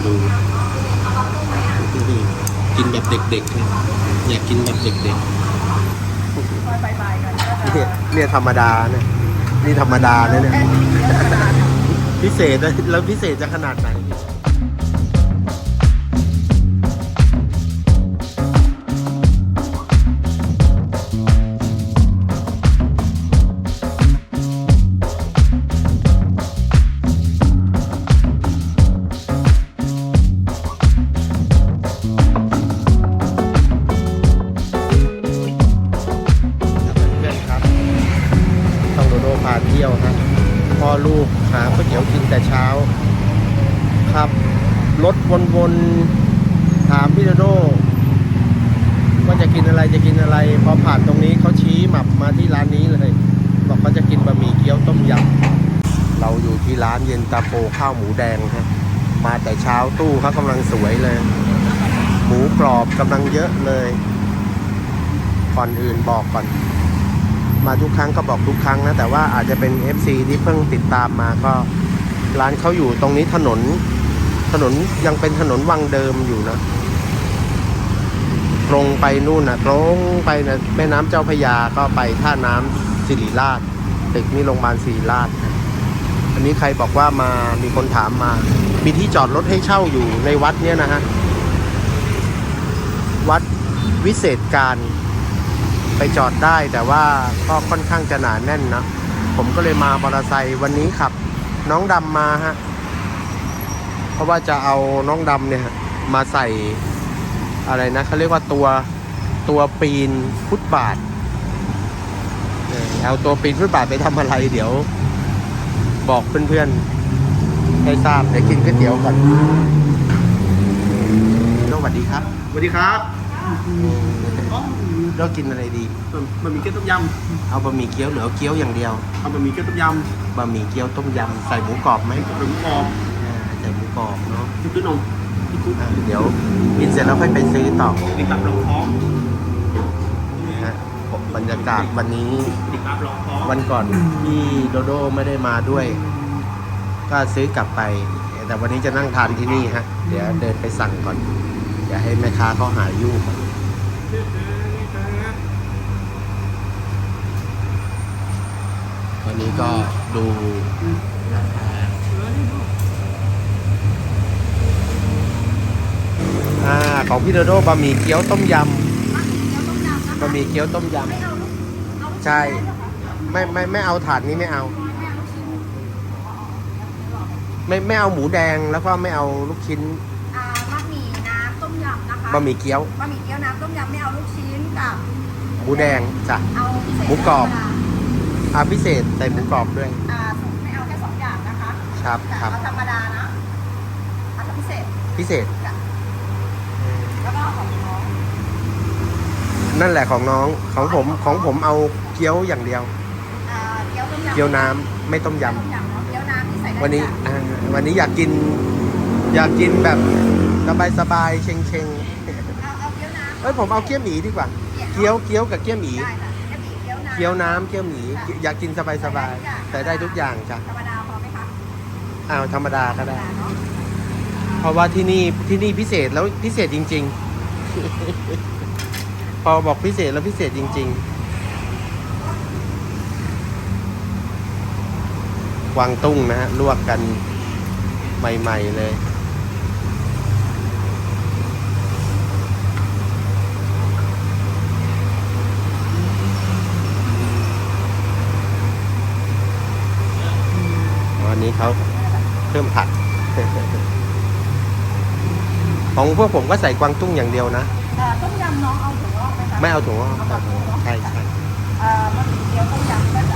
าดูกินแบบเด็กๆนะอยากกินแบบเด็กๆเนี่ยเนี่ยธรรมดาเนี่ยนี่ธรรมดาเนี่ยเนี่ยพิเศษนะแล้วพิเศษจะขนาดไหน พ่อลูกหาก๋วยเตี๋ยวกินแต่เช้า ครับรถวนๆถามพี่โดโดว่าจะกินอะไรจะกินอะไร พอผ่านตรงนี้เขาชี้หมับมาที่ร้านนี้เลยบอกเขาจะกินบะหมี่เกี๊ยวต้มยำเราอยู่ที่ร้านเย็นตาโฟข้าวหมูแดงครับมาแต่เช้าตู้เขากำลังสวยเลย หมูกรอบกำลังเยอะเลยก่อนอื่นบอกก่อน มาทุกครั้งก็บอกทุกครั้งนะ แต่ว่าอาจจะเป็น FC ที่เพิ่งติดตามมาก็ร้านเขาอยู่ตรงนี้ถนน ถนนยังเป็นถนนวังเดิมอยู่นะ ตรงไปนู่นนะตรงไปนะแม่น้ำเจ้าพยาก็ไปท่าน้ำสิริราชตึกนี้โรงพยาบาลสิริราช อันนี้ใครบอกว่ามามีคนถามมา มีที่จอดรถให้เช่าอยู่ในวัดเนี้ยนะฮะ วัดวิเศษการ ไปจอดได้แต่ว่าก็ค่อนข้างจะหนาแน่นนะผมก็เลยมามอเตอร์ไซค์วันนี้ขับ น้องดำมาฮะเพราะว่าจะเอาน้องดำเนี่ยมาใส่อะไรนะเขาเรียกว่าตัวตัวปีนฟุตบาทเอาตัวปีนฟุตบาทไปทำอะไรเดี๋ยว บอกเพื่อนๆให้ทราบเดี๋ยวกินก๋วยเตี๋ยวก่อนสวัสดีครับสวัสดีครับ เรากินอะไรดี บะหมี่เกี๊ยวต้มยเอาบะหมี่เกี๊ยวหรือเอาเกี๊ยวอย่างเดียวำเอาบะหมี่เกี๊ยวต้มยบะหมี่เกี๊ยวต้มยำใส่หมูกรอบไหมำหมูกรอบอ่าใส่หมูกรอบเนาะพริกนมพริกคุกอ่าเดี๋ยวกินเสร็จแล้วค่อยไปซื้อต่อติดตับรองท้องนะฮะบรรยากาศวันนี้ ติดตับรองท้องวันก่อนพี่โดโดไม่ได้มาด้วย ก็ซื้อกลับไป แต่วันนี้จะนั่งทานที่นี่ฮะ เดี๋ยวเดินไปสั่งก่อน เดี๋ยวให้แม่ค้าเขาหายุ่ก่อน วันนี้ก็ดูอ่าของพี่โดโดบะหมี่เกี๊ยวต้มยำบะหมี่เกี๊ยวต้มยำใช่ไม่ไม่ไม่เอาถาดนี้ไม่เอา ไม่ไม่เอาหมูแดงแล้วก็ไม่เอาลูกชิ้นอ่าบะหมี่น้ำต้มยำนะคะบะหมี่เกี๊ยวบะหมี่เกี๊ยวน้ำต้มยำไม่เอาลูกชิ้นกับหมูแดงจ้ะเอาพิเศษหมูกรอบ อ่าพิเศษใส่หมูกรอบด้วย อ่าไม่เอาแค่สองอย่างนะคะครับแต่ครับ เอาธรรมดานะเอาแต่พิเศษพิเศษแล้วก็ของน้องนั่นแหละของน้องของผมของผมเอาเกี๊ยวอย่างเดียว อ่าเกี๊ยวต้มยำเกี๊ยวน้ำไม่ต้มยต้มยำเนาะเกี๊ยวน้ำที่ใส่ได้ำวันนี้ทุกอย่างอ่าวันนี้อยากกิน อยากกินแบบสบายสบายๆเชงเชงเอาเอาเกี๊ยวน้ำๆเอ้ยผมเอาเกี๊ยวหมีดีกว่า เกี๊ยวเกี๊ยวกับเกี๊ยวหมี ได้ค่ะเกี๊ยวหมี่เกี๊ยวน้ำเกี๊ยวน้ำเกี๊ยวหมีอยากกินสบายสบายๆแต่ได้ทุกอย่างจ้ะธรรมดาพอไหมคะอ้าวธรรมดาก็ธรรมได้ดาเนาะเพราะว่าที่นี่ที่นี่พิเศษแล้วพิเศษจริง ๆ พอบอกพิเศษแล้วพิเศษจริง ๆ กวางตุ้งนะฮะลวกกันใหม่ ๆ เลย วั นนี้เขาเพิ่มผัก ของพวกผมก็ใส่กวางตุ้งอย่างเดียวนะเอ่อต้มยำน้องเอาถั่วงอกไหมคะไม่เอาถุงงอกเอาแบบถั่วงอกใช่ใช่เอ่อบะหมี่เกี๊ยวต้มยำก็จะเอาแบบไม่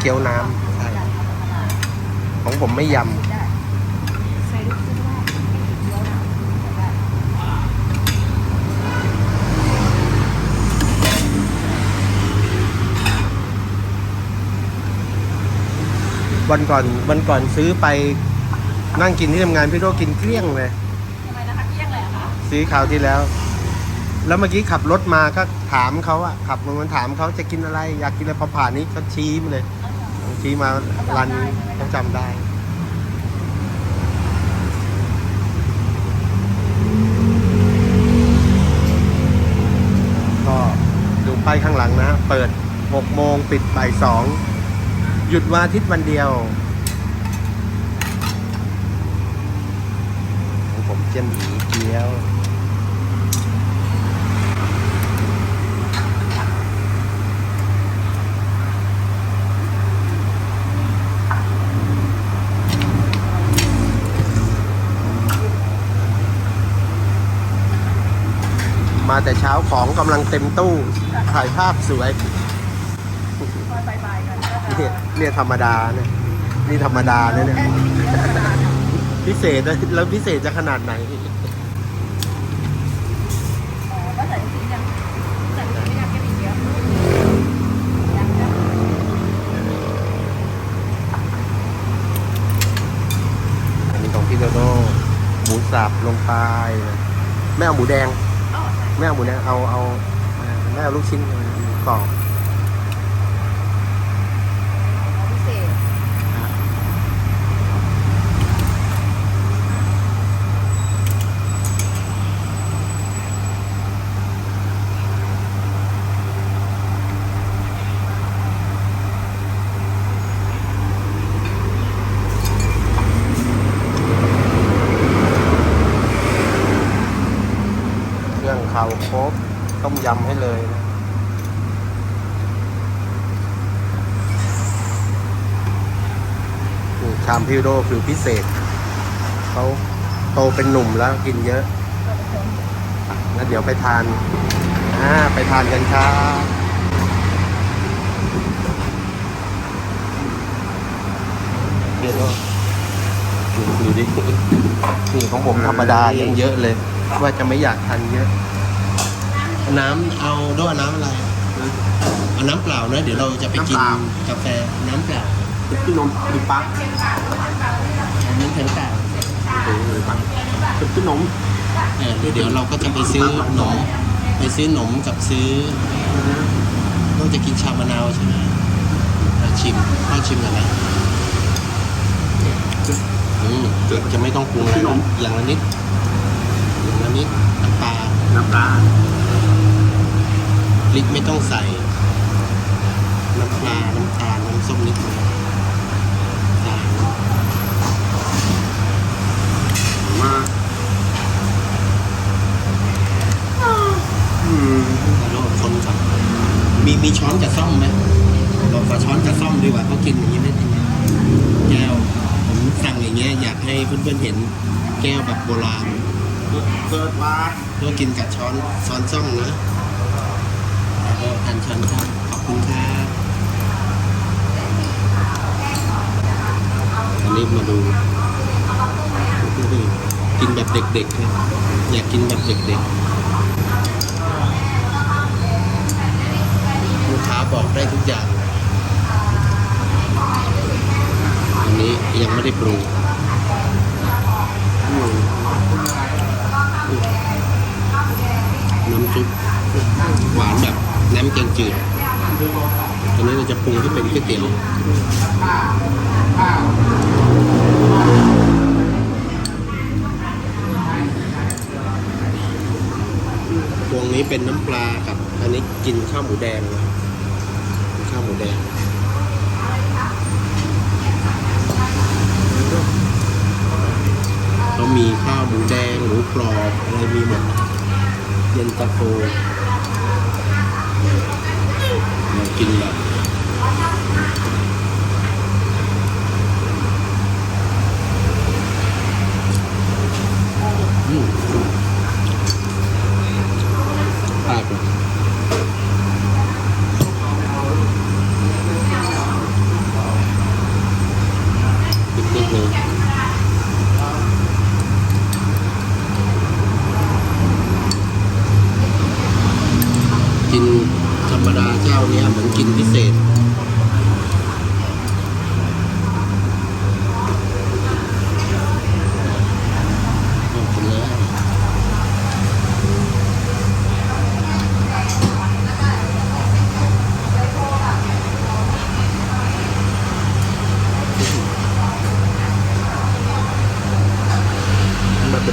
เกี๊ยวน้ำใช่ของผมไม่ยำวันก่อนวันก่อนซื้อไปนั่งกินที่ทำงานพี่โรกินเกลี้ยงเลยทำไมนะคะเกลี้ยงเลยคะซื้อข่าวที่แล้ว แล้วเมื่อกี้ขับรถมาก็ถามเขาอะขับมันถามเขาจะกินอะไร อยากกินอะไรพอผ่านนี้เขาชี้มาเลย ชี้มาร้านนี้เขาจำได้ก็ดูป้ายข้างหลังนะ เปิด 6 โมง ปิดบ่าย2หยุดวันอาทิตย์วันเดียว ของผมเจียมหมีเกี๊ยว แต่เช้าของกำลังเต็มตู้ ถ่ายภาพสวยเนี่ยเนี่ยธรรมดาเนี่ยนี่ธรรมดาเนี่ยเนี่ยพิเศษแล้วพิเศษจะขนาดไหนอันนี้ของพี่โดโดหมูสับลงไป ไม่เอาหมูแดง ไม่เอาหมูแดงเอาเอาไม่เอาลูกชิ้นกรอบ รื่องเขาครบต้มยำให้เลยนะนี่ชามพี่โดคือพิเศษ เขาโตเป็นหนุ่มแล้วกินเยอะงั้นเดี๋ยวไปทานอ่าไปทานกันครับเดี๋ยวดูดูดินี่ของผมธรรมดายังเยอะเลย ว่าจะไม่อยากทานเยอะ น้ำเอาด้วยน้ำอะไรเอาน้ำเปล่านะ เดี๋ยวเราจะไปกินกาแฟน้ำเปล่าพี่นมพี่ปังน้ำแข็งเปล่าโอ้โหปังพี่นมเออเดี๋ยวเราก็จะไปซื้อหนมไปซื้อหนมกับซื้อเราจะกินชามะนาวใช่ไหมอะชิมพ่อชิมอะไรอืมจะไม่ต้องปรุงอะไรนะอย่างละนิดอย่างละนิดน้ำปลา น้ำปลา พริกไม่ต้องใส่ น้ำปลา น้ำตาล น้ำส้มนิดหนึงใส่มาอืมแล้วคนก่อนมีมีช้อนกับซ่อมไหมเราขอช้อนกับซ่อมดีกว่าเขากินอย่างนี้ไม่ได้ไงแก้ว ผมสั่งอย่างเงี้ยอยากให้เพื่อนๆเห็นแก้วแบบโบราณเกิดว่าเพื่อกินกับช้อนช้อนซ่อมนะแล้ว ก็ทานช้อนซ่อมขอบคุณครับอันนี้มาดู กินแบบเด็กๆนะอยากกินแบบเด็กๆลูกค้าบอกได้ทุกอย่าง อันนี้ยังไม่ได้ปรุงน้ำซุปหวานแบบ น้ำแกงจืดตอนนี้เราจะปรุงที่เป็นก๋วยเตี๋ยวพวงนี้เป็นน้ำปลากับ อันนี้กินข้าวหมูแดงนะข้าวหมูแดงก็มีข้าวหมูแดงหมูกรอบอะไรมีหมดเย็นตาโฟ เรากินแบบอืมปากเลยนิดๆเลย กินธ รรมดาเจ้าเนี้ยเหมือนกินพิเศษ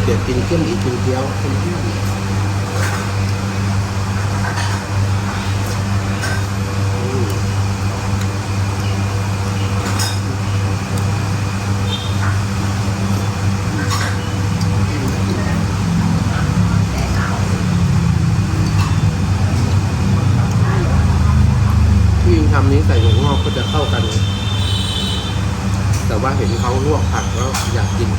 ยกกินเข้มอีกกินเกี๊ยวเข้มเกี๊ยวอืมที่ยิงทำนี้ใส่หัวงอกก็จะเข้ากัน แต่ว่าเห็นเขาลวกผักแล้วอยากกิน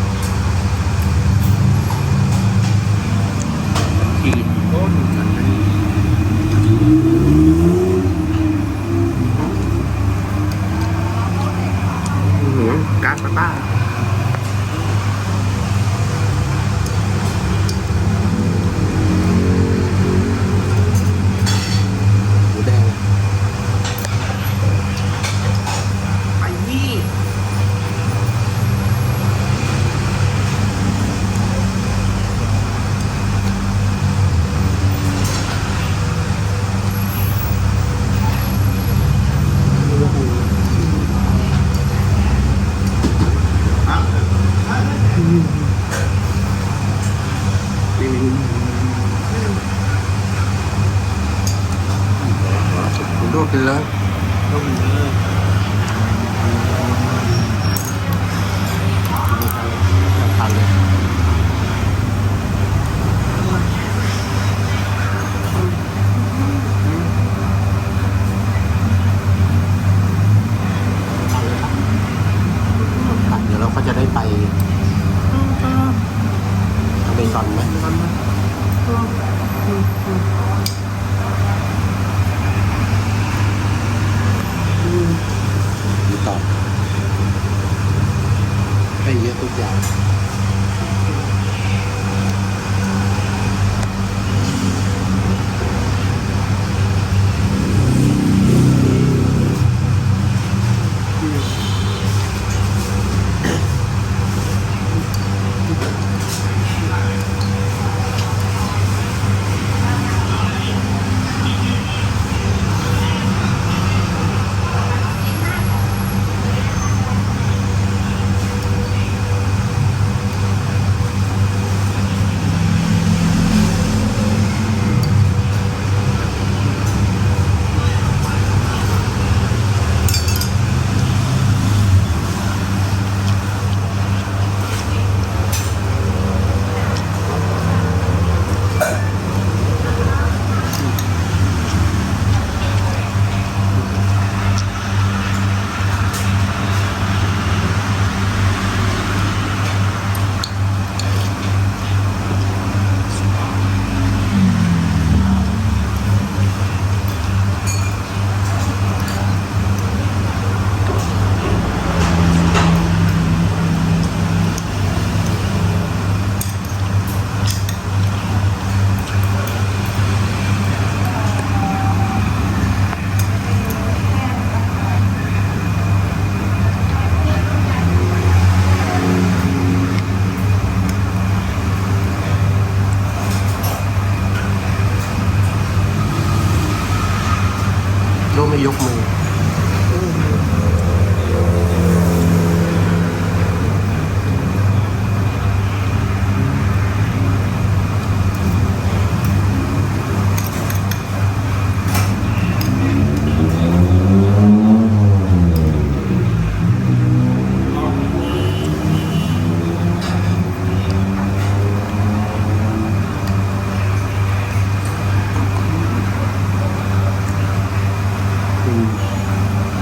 ยกมืออืม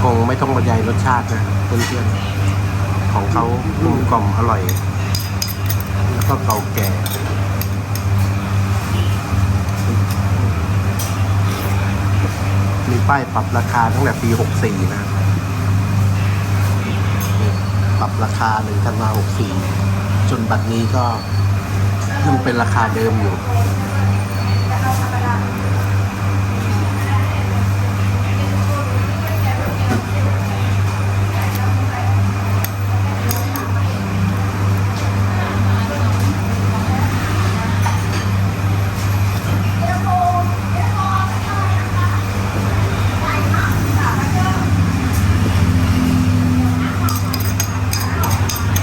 คง ไม่ต้องบรรยายรสชาตินะเพื่อนๆของเขากลมกล่อมอร่อย แล้วก็เก่าแก่มีป้ายปรับราคาตั้งแต่ปี 64 นะ ปรับราคาหนึ่งธันวา64 จนบัดนี้ก็ยังเป็นราคาเดิมอยู่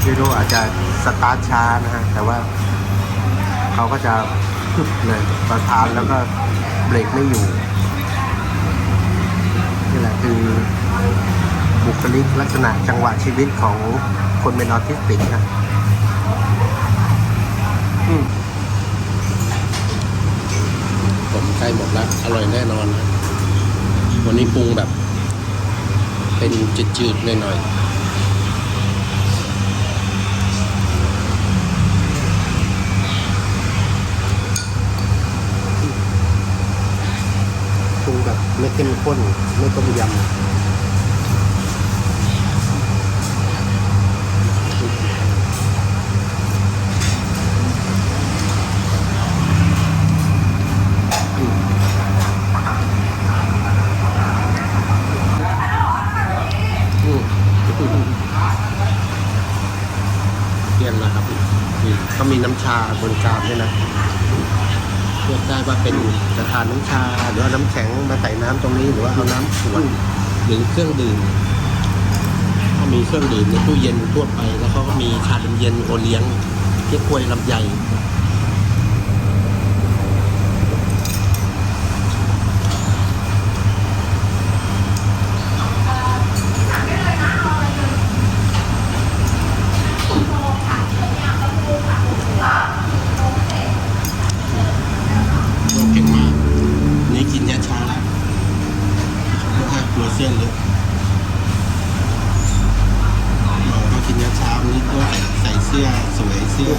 ยูโรอาจจะสตาร์ท ช้านะฮะแต่ว่าเขาก็จะพึบเลยประทานแล้วก็เบรกไม่อยู่นี่แหละคือบุคลิกลักษณะจังหวะชีวิตของคนเป็นออทิสติกนะผมใกล้หมดแล้วอร่อยแน่นอนนะวันนี้ปรุงแบบ เป็นจืดๆหน่อยๆป รุงแบบไม่เข้มข้นไม่ต้มยำเปลี่ยนแล้วครับนี่ก็มีน้ำชาบนจานด้วยนะ ลือกได้ว่าเป็นจะทานน้ำชา หรือว่าน้ำแข็งมาใส่น้ำตรงนี้หรือว่าเอาน้ำขวดหรือเครื่องดื่มก็มีเครื่องดื่มในตู้เย็นทั่วไป แล้วเขาก็มีชาดมเย็นโอเลี้ยงเก๊กควยลำไย โอเก่งมาก นี่กินยาชาแล้วไม่ค่อยกลัวเส้นเลยบอกว่ากินยาชาวันนี้ก็ใส่เสื้อสวยเสื้อ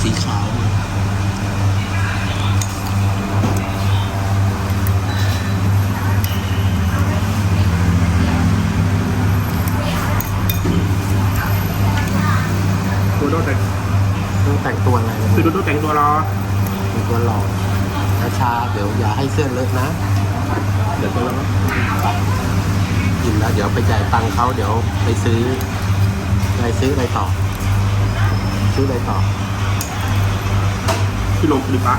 สีขาวมาตัวโดแต่งต้องแต่งตัวอะไรนะคือโดโดแต่งตัวรอ เป็นตัวหลอกช้าๆเดี๋ยวอย่าให้เสื้อเลอะนะ เดี๋ยวตัวรอกินแล้วเดี๋ยวไปจ่ายตังค์เขาเดี๋ยวไปซื้ออะไรซื้ออะไรต่อ ซื้ออะไรต่อที่ลงคลิปะ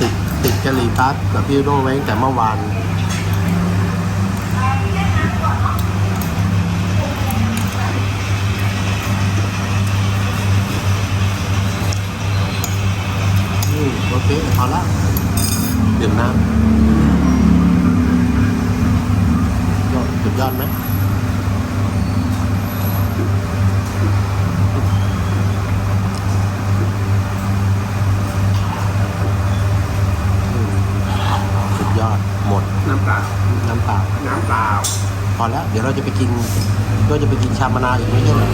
ติดติดกะหรี่ปั๊บกับพี่โร่ไว้ตั้งแต่เมื่อวานอืม โอเคพอละดื่มน้ำยอดสุดยอดไหมสุดยอดหมด น้ำเปล่าน้ำเปล่าน้ำเปล่า พอแล้ว เดี๋ยวเราจะไปกิน ก็จะไปกินชามะนาวอีกไม่ใช่เหรอ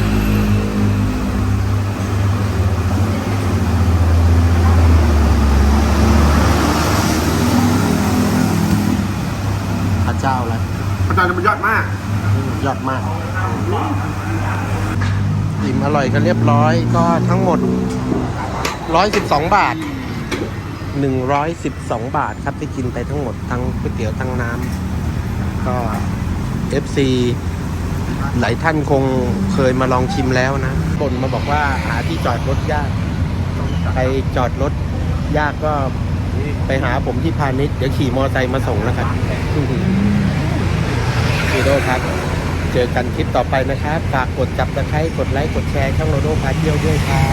พระเจ้าแล้ว พระเจ้าจะมันยอดมาก ยอดมากอิ่มอร่อยกันเรียบร้อยก็ทั้งหมด 112 บาท 112 บาทครับที่กินไปทั้งหมดทั้งก๋วยเตี๋ยวทั้งน้ำก็ FC หลายท่านคงเคยมาลองชิมแล้วนะคนมาบอกว่าหาที่จอดรถยากใครจอดรถยากก็ไปหาผมที่พาณิชย์เดี๋ยวขี่มอเตอร์ไซค์มาส่งแล้วกันพี่โดครับ เจอกันคลิปต่อไปนะครับฝากกดจับตะไคร้กดไลค์กดแชร์ช่องโรโดพาเที่ยวด้วยครับ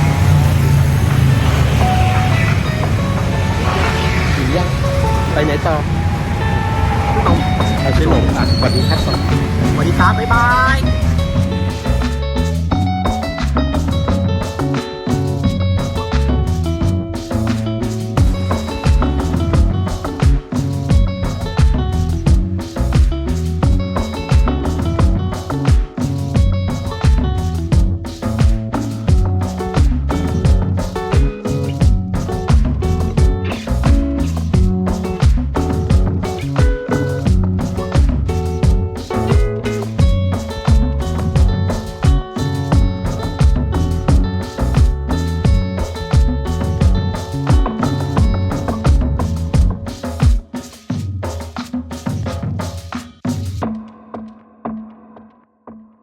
ถึงยังไปไหนต่อเอาชื่อหนมอะสวัสดีครับก่นสวัสดีครับบ๊ายบาย